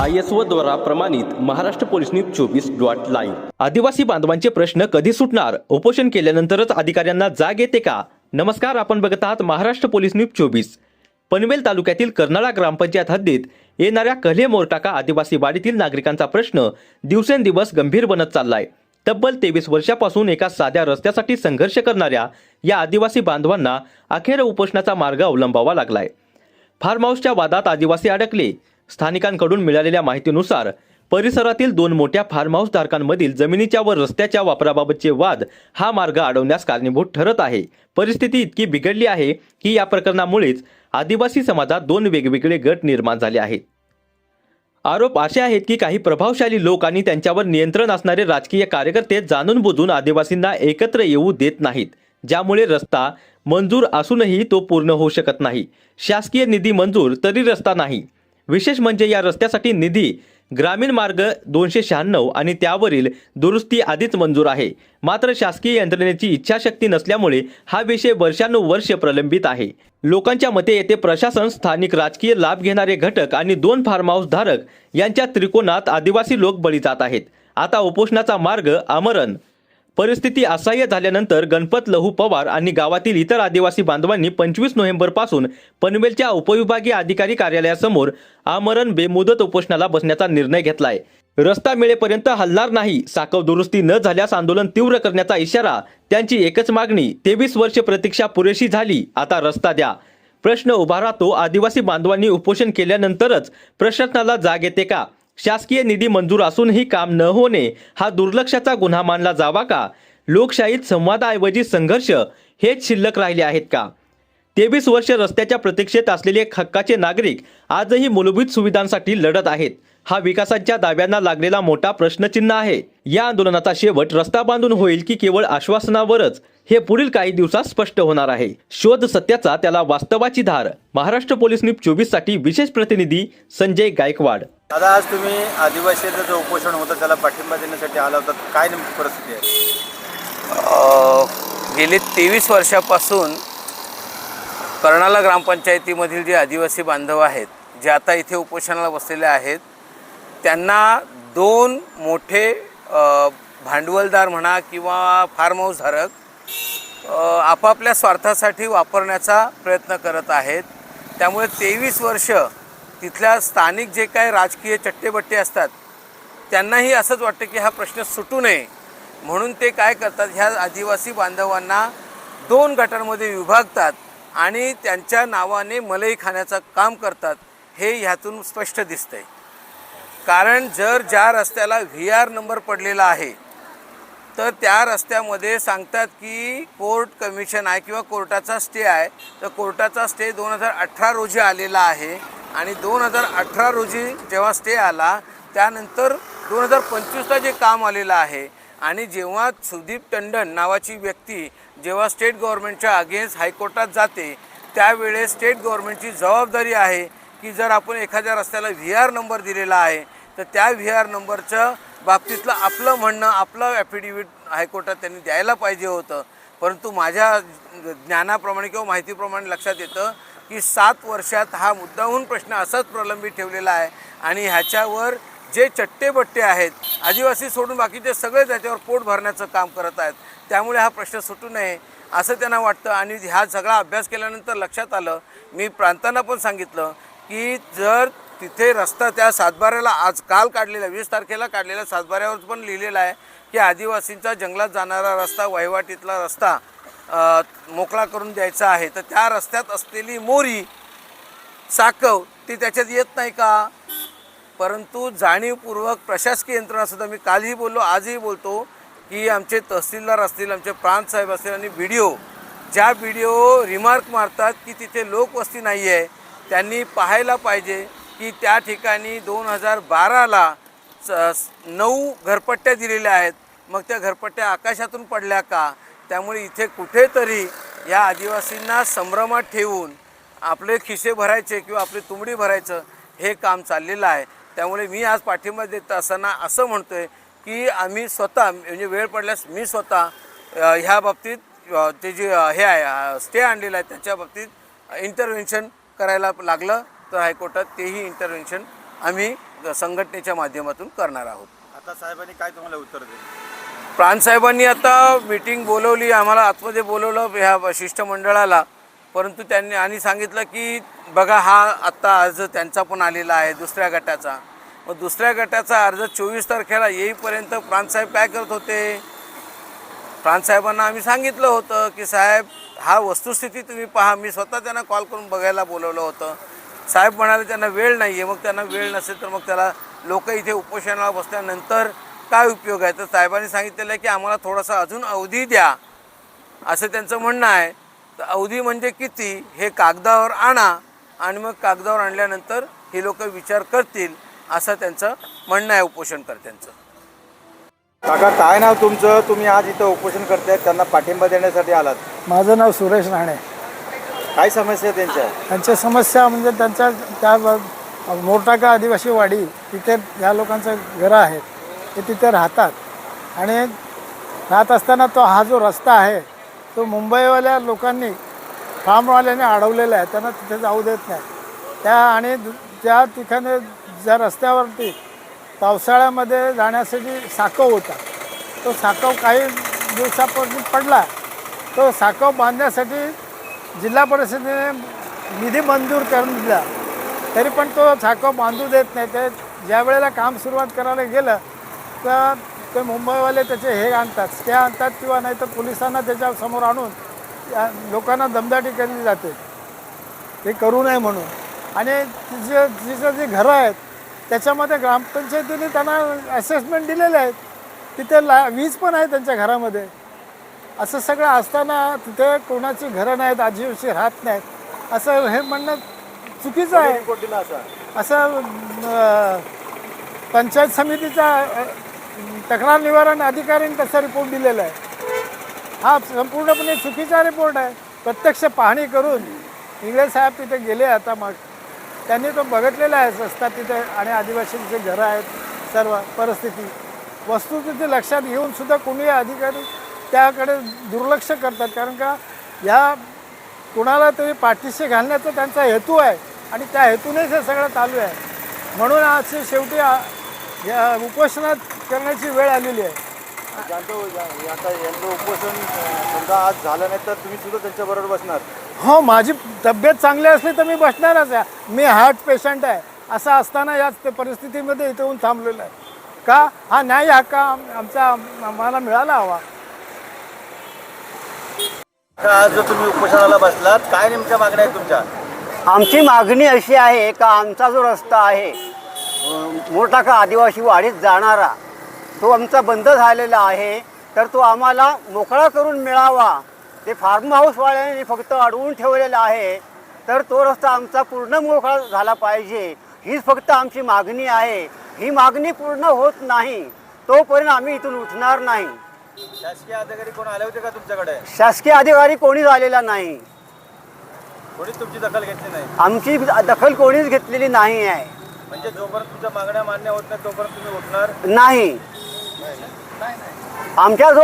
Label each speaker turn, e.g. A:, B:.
A: I S O द्वारा प्रमाणित Maharashtra police news चोवीस डॉट लाईव्ह. आदिवासी बांधवांचे प्रश्न कधी सुटणार? उपोषण केल्यानंतरच अधिकाऱ्यांना जाग येते का? नमस्कार आपण बघत आहात महाराष्ट्र पोलीस न्यूज चोवीस. पनवेल तालुक्यातील कर्नाळा ग्रामपंचायत हद्दीत येणाऱ्या कल्हे मोरटाका आदिवासी वाडीतील नागरिकांचा प्रश्न दिवसेंदिवस गंभीर बनत चाललाय. तब्बल तेवीस वर्षापासून एका साध्या रस्त्यासाठी संघर्ष करणाऱ्या या आदिवासी बांधवांना अखेर उपोषणाचा मार्ग अवलंबावा लागलाय. फार्म हाऊसच्या वादात आदिवासी अडकले. स्थानिकांकडून मिळालेल्या माहितीनुसार परिसरातील दोन मोठ्या फार्म हाऊस धारकांमधील जमिनीच्या व रस्त्याच्या वापराबाबतचे वाद हा मार्ग अडवण्यास कारणीभूत ठरत आहे. परिस्थिती इतकी बिघडली आहे की या प्रकरणामुळेच आदिवासी समाजात दोन वेगवेगळे गट निर्माण झाले आहेत. आरोप असे आहेत की काही प्रभावशाली लोक आणि त्यांच्यावर नियंत्रण असणारे राजकीय कार्यकर्ते जाणून बुजून आदिवासींना एकत्र येऊ देत नाहीत ज्यामुळे रस्ता मंजूर असूनही तो पूर्ण होऊ शकत नाही. शासकीय निधी मंजूर तरी रस्ता नाही. विशेष म्हणजे या रस्त्यासाठी निधी ग्रामीण मार्ग दोनशे शहाण्णव आणि त्यावरील दुरुस्ती आधीच मंजूर आहे. मात्र शासकीय यंत्रणेची इच्छाशक्ती नसल्यामुळे हा विषय वर्षानुवर्ष प्रलंबित आहे. लोकांच्या मते येथे प्रशासन स्थानिक राजकीय लाभ घेणारे घटक आणि दोन फार्म हाऊस धारक यांच्या त्रिकोणात आदिवासी लोक बळी जात आहेत. आता उपोषणाचा मार्ग आमरण परिस्थिती असह्य झाल्यानंतर गणपत लहू पवार आणि गावातील इतर आदिवासी बांधवांनी पंचवीस नोव्हेंबरपासून पनवेलच्या उपविभागीय अधिकारी कार्यालयासमोर आमरण बेमुदत उपोषणाला बसण्याचा निर्णय घेतलाय. रस्ता मिळेपर्यंत हलणार नाही साकव दुरुस्ती न झाल्यास आंदोलन तीव्र करण्याचा इशारा त्यांची एकच मागणी तेवीस वर्ष प्रतीक्षा पुरेशी झाली आता रस्ता द्या. प्रश्न उभा राहतो आदिवासी बांधवांनी उपोषण केल्यानंतरच प्रशासनाला जाग येते का? शासकीय निधी मंजूर असूनही काम न होणे हा दुर्लक्षाचा गुन्हा मानला जावा का? लोकशाहीत संवादाऐवजी संघर्ष हेच शिल्लक राहिले आहेत का? तेवीस वर्ष रस्त्याच्या प्रतीक्षेत असलेले हक्काचे नागरिक आजही मूलभूत सुविधांसाठी लढत आहेत. हा विकासाच्या दाव्यांना लागलेला मोठा प्रश्नचिन्ह आहे. या आंदोलनाचा शेवट रस्ता बांधून होईल की केवळ आश्वासनावरच? हे पुढील काही दिवसात स्पष्ट होणार आहे. शोध सत्याचा त्याला वास्तवाची धार. महाराष्ट्र पोलीस न्यूज चोवीससाठी विशेष प्रतिनिधी संजय गायकवाड.
B: दादा आज तुम्ही आदिवासीचं जो उपोषण होतं त्याला पाठिंबा देण्यासाठी आला होता. काय नेमकी परिस्थिती आहे?
C: गेली तेवीस वर्षापासून कर्णाला ग्रामपंचायतीमधील जे आदिवासी बांधव आहेत जे आता इथे उपोषणाला बसलेले आहेत त्यांना दोन मोठे भांडवलदार म्हणा किंवा फार्म हाऊसधारक आपापल्या स्वार्थासाठी वापरण्याचा प्रयत्न करत आहेत. त्यामुळे तेवीस वर्ष तिथल्या स्थानिक जे काही राजकीय चट्टेबट्टे असतात त्यांनाही असंच वाटतं की हा प्रश्न सुटू नये. म्हणून ते काय करतात ह्या आदिवासी बांधवांना दोन गटांमध्ये विभागतात. आणि त्यांच्या नावाने मलई खाण्याचं काम करतात हे ह्यातून स्पष्ट दिसतंय. कारण जर ज्या रस्त्याला व्ही आर नंबर पडलेला आहे तर त्या रस्त्यामध्ये सांगतात की कोर्ट कमिशन आहे किंवा कोर्टाचा स्टे आहे तर कोर्टाचा स्टे दोन हजार अठरा रोजी आलेला आहे आणि दोन हजार अठरा रोजी जेव्हा स्टे आला त्यानंतर दोन हजार पंचवीसला जे काम आलेलं आहे आणि जेव्हा सुदीप टंडन नावाची व्यक्ती जेव्हा स्टेट गव्हर्नमेंटच्या अगेन्स्ट हायकोर्टात जाते त्यावेळेस स्टेट गव्हर्नमेंटची जबाबदारी आहे की जर आपण एखाद्या रस्त्याला व्ही आर नंबर दिलेला आहे तर त्या व्ही आर नंबरच्या बाबतीतलं आपलं म्हणणं आपलं ॲफिडेविट हायकोर्टात त्यांनी द्यायला पाहिजे होतं. परंतु माझ्या ज्ञानाप्रमाणे किंवा माहितीप्रमाणे लक्षात येतं की सात वर्षात हा मुद्दाहून प्रश्न असाच प्रलंबित ठेवलेला आहे आणि ह्याच्यावर जे चट्टेबट्टे आहेत आदिवासी सोडून बाकीचे सगळे त्याच्यावर पोट भरण्याचं काम करत आहेत त्यामुळे हा प्रश्न सुटू नये असं त्यांना वाटतं. आणि ह्या सगळा अभ्यास केल्यानंतर लक्षात आलं मी प्रांतांना पण सांगितलं की जर तिथे रस्ता त्या सातबाऱ्याला आज काल काढलेला वीस तारखेला काढलेल्या सातबाऱ्यावर पण लिहिलेला आहे की आदिवासींचा जंगलात जाणारा रस्ता वहिवाटीतला रस्ता मोकळा करून द्यायचा आहे तर त्या रस्त्यात असलेली मोरी साकव ती त्याच्यात येत नाही का? परंतु जाणीवपूर्वक प्रशासकीय यंत्रणासुद्धा मी कालही बोललो आजही बोलतो की आमचे तहसीलदार असतील आमचे प्रांत साहेब असतील आणि बी डी ओ ज्या बी डी ओ रिमार्क मारतात की तिथे लोकवस्ती नाही आहे त्यांनी पाहायला पाहिजे की त्या ठिकाणी दोन हजार बाराला नऊ घरपट्ट्या दिलेल्या आहेत. मग त्या घरपट्ट्या आकाशातून पडल्या का? त्यामुळे इथे कुठेतरी या आदिवासींना संभ्रमात ठेवून आपले खिसे भरायचे किंवा आपली तुंबडी भरायचं हे काम चाललेलं आहे. त्यामुळे मी आज पाठिंबा देत असताना असं म्हणतो आहे की आम्ही स्वतः म्हणजे वेळ पडल्यास मी स्वतः ह्या बाबतीत ते जे हे आहे स्टे आणलेलं आहे त्याच्या बाबतीत इंटरव्हेन्शन करायला लागलं तर हायकोर्टात तेही इंटरव्हेन्शन आम्ही संघटनेच्या माध्यमातून करणार आहोत.
B: आता साहेबांनी काय तुम्हाला उत्तर दिलं?
C: प्रांतसाहेबांनी आता मीटिंग बोलवली आम्हाला आतमध्ये बोलवलं ह्या शिष्टमंडळाला परंतु त्यांनी आणि सांगितलं की बघा हा आत्ता अर्ज त्यांचा पण आलेला आहे दुसऱ्या गटाचा. मग दुसऱ्या गटाचा अर्ज चोवीस तारखेला येईपर्यंत प्रांतसाहेब काय करत होते? प्रांतसाहेबांना आम्ही सांगितलं होतं की साहेब हा वस्तुस्थिती तुम्ही पहा मी स्वतः त्यांना कॉल करून बघायला बोलवलं होतं. साहेब म्हणाले त्यांना वेळ नाही आहे मग त्यांना वेळ नसेल तर मग त्याला लोक इथे उपोषणाला बसल्यानंतर काय उपयोग आहे? तर साहेबांनी सांगितलेलं आहे की आम्हाला थोडासा अजून अवधी द्या. असं त्यांचं म्हणणं आहे. तर अवधी म्हणजे किती हे कागदावर आणा आणि मग कागदावर आणल्यानंतर हे लोक विचार करतील असं त्यांचं म्हणणं आहे उपोषणकर्त्यांचं
B: काका काय नाव तुमचं? तुम्ही आज इथं उपोषण करतायत त्यांना पाठिंबा देण्यासाठी आलात.
D: माझं नाव सुरेश राणे.
B: काय समस्या त्यांच्या?
D: त्यांच्या समस्या म्हणजे त्यांच्या त्या ब- मोरटाका आदिवासी वाडी तिथे या लोकांचं घरं आहेत ते तिथे राहतात. आणि राहत असताना तो हा जो रस्ता आहे तो मुंबईवाल्या लोकांनी फार्मवाल्याने अडवलेला आहे. त्यांना तिथे जाऊ देत नाही. त्या आणि त्या ठिकाणी ज्या रस्त्यावरती पावसाळ्यामध्ये जाण्यासाठी साकव होता. तो साकव काही दिवसापूर्वी पडला. तो साकव बांधण्यासाठी जिल्हा परिषदेने निधी मंजूर करून दिला. तरी पण तो साकव बांधू देत नाही. ते ज्या वेळेला काम सुरुवात करायला गेलं तर ते मुंबईवाले त्याचे हे आणतात ते आणतात किंवा नाही तर पोलिसांना त्याच्यासमोर आणून या लोकांना दमदाटी केली जाते. ते करू नये म्हणून. आणि तिचे तिचं जी घरं आहेत त्याच्यामध्ये ग्रामपंचायतीने त्यांना असेसमेंट दिलेले आहेत. तिथे ला वीज पण आहे त्यांच्या घरामध्ये. असं सगळं असताना तिथे कोणाची घरं नाहीत आजीवशी राहत नाहीत. असं हे म्हणणं चुकीचं आहे.
B: असा?
D: पंचायत समितीचा तक्रार निवारण अधिकाऱ्यांनी तसा रिपोर्ट दिलेला आहे. हा संपूर्णपणे चुकीचा रिपोर्ट आहे. प्रत्यक्ष पाहणी करून इंगळे साहेब तिथे गेले आता मग त्यांनी तो बघितलेला आहे रस्ता तिथे आणि आदिवासींचे घरं आहेत सर्व परिस्थिती. वस्तुस्थिती लक्षात घेऊन सुद्धा कोणी अधिकारी त्याकडे दुर्लक्ष करतात. कारण का ह्या कुणाला तरी पाठीशी घालण्याचा त्यांचा हेतू आहे आणि त्या हेतूनेच हे सगळं चालू आहे. म्हणून आज शेवटी या उपोषणात करण्याची वेळ आलेली आहे.
B: जाणतो आता यांचं उपोषण समजा आज झालं नाही तर तुम्ही सुद्धा त्यांच्याबरोबर बसणार.
D: हो माझी तब्येत चांगली असली तर मी बसणारच आहे. मी हार्ट पेशंट आहे. असं असताना याच ते परिस्थितीमध्ये इथे येऊन थांबलेलं आहे. का? हा न्याय हक्क आम- आमचा आम्हाला मिळाला हवा.
B: का आज जो तुम्ही उपोषणाला बसलात काय नेमक्या मागण्या आहेत तुमच्या?
E: आमची मागणी अशी आहे का आमचा जो रस्ता आहे अ, मोठाका आदिवासी वाडीत जाणारा तो आमचा बंद झालेला आहे तर तो आम्हाला मोकळा करून मिळावा. ते फार्म हाऊसवाल्यांनी फक्त अडवून ठेवलेला आहे तर तो रस्ता आमचा पूर्ण मोकळा झाला पाहिजे. हीच फक्त आमची मागणी आहे. ही मागणी पूर्ण होत नाही. तोपर्यंत आम्ही इथून उठणार नाही.
B: शासकीय अधिकारी कोण आले होते का तुमच्याकडे?
E: शासकीय अधिकारी कोणीच आलेला नाही.
B: कोणीच तुमची दखल घेतली नाही?
E: आमची दखल कोणीच घेतलेली नाही आहे.
B: म्हणजे जोपर्यंत तुमच्या मागण्या मान्य होत नाही तोपर्यंत तुम्ही उठणार?
E: नाही. आमच्या